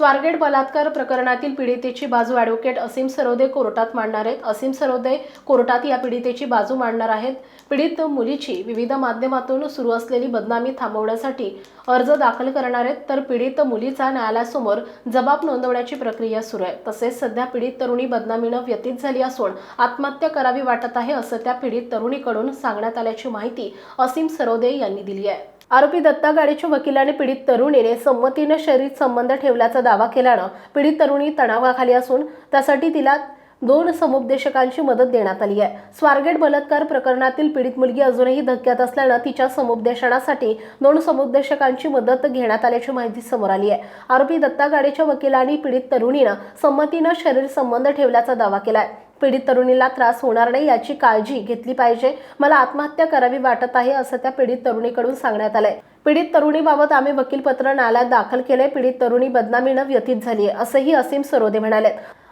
स्वारगेट बलात्कार प्रकरणातील पीडितेची बाजू ॲडव्होकेट असीम सरोदे कोर्टात मांडणार आहेत. असीम सरोदे कोर्टात या पीडितेची बाजू मांडणार आहेत. पीडित मुलीची विविध माध्यमातून सुरू असलेली बदनामी थांबवण्यासाठी अर्ज दाखल करणार आहेत. तर पीडित मुलीचा न्यायालयासमोर जबाब नोंदवण्याची प्रक्रिया सुरू आहे. तसेच सध्या पीडित तरुणी बदनामीनं व्यतीत झाली असून आत्महत्या करावी वाटत आहे असं त्या पीडित तरुणीकडून सांगण्यात आल्याची माहिती असीम सरोदे यांनी दिली आहे. आरोपी दत्ता गाडीच्या वकिलाने पीडित तरुणीने संमतीनं शरीर संबंध ठेवल्याचा दावा केल्यानं पीडित तरुणी तणावाखाली असून त्यासाठी तिला दोन समुपदेशकांची मदत देण्यात आली आहे. स्वारगेट बलात्कार प्रकरणातील पीडित मुलगी अजूनही धक्क्यात असल्यानं तिच्या समुपदेशनासाठी दोन समुपदेशकांची मदत घेण्यात आल्याची माहिती समोर आली आहे. आरोपी दत्ता गाडेच्या वकिलांनी पीडित तरुणीनं संमतीनं शरीर संबंध ठेवल्याचा दावा केला आहे पीडित तरुणीला त्रास होणार नाही याची काळजी घेतली पाहिजे. मला आत्महत्या करावी वाटत आहे असं त्या पीडित तरुणीकडून सांगण्यात आलंय. पीडित तरुणीबाबत आम्ही वकीलपत्र न्यायालयात दाखल केले पीडित तरुणी बदनामीनं व्यतीत झाली असंही असीम सरोदे म्हणाले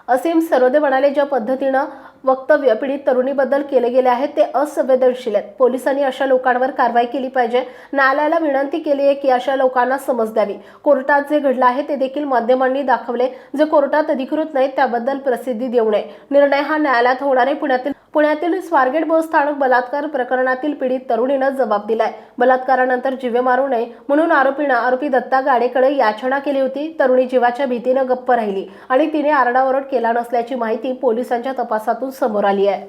असीम सरोदे म्हणाले ज्या पद्धतीनं वक्तव्य पीडित तरुणीबद्दल केले गेले आहे ते असंवेदनशील आहेत. पोलिसांनी अशा लोकांवर कारवाई केली पाहिजे. न्यायालयाला विनंती केली आहे की अशा लोकांना समज द्यावी. कोर्टात जे घडलं आहे ते देखील माध्यमांनी दाखवले. जे कोर्टात अधिकृत नाहीत त्याबद्दल प्रसिद्धी देऊ नये. निर्णय हा न्यायालयात होणारे पुण्यातील पुण्यातील स्वारगेट बस स्थानक बलात्कार प्रकरणातील पीडित तरुणीनं जबाब दिलाय. बलात्कारानंतर जीवे मारू नये म्हणून आरोपीनं आरोपी दत्ता गाडेकडे याचना केली होती. तरुणी जीवाच्या भीतीनं गप्प राहिली आणि तिने आरडाओरड केला नसल्याची माहिती पोलिसांच्या तपासातून समोर आली आहे.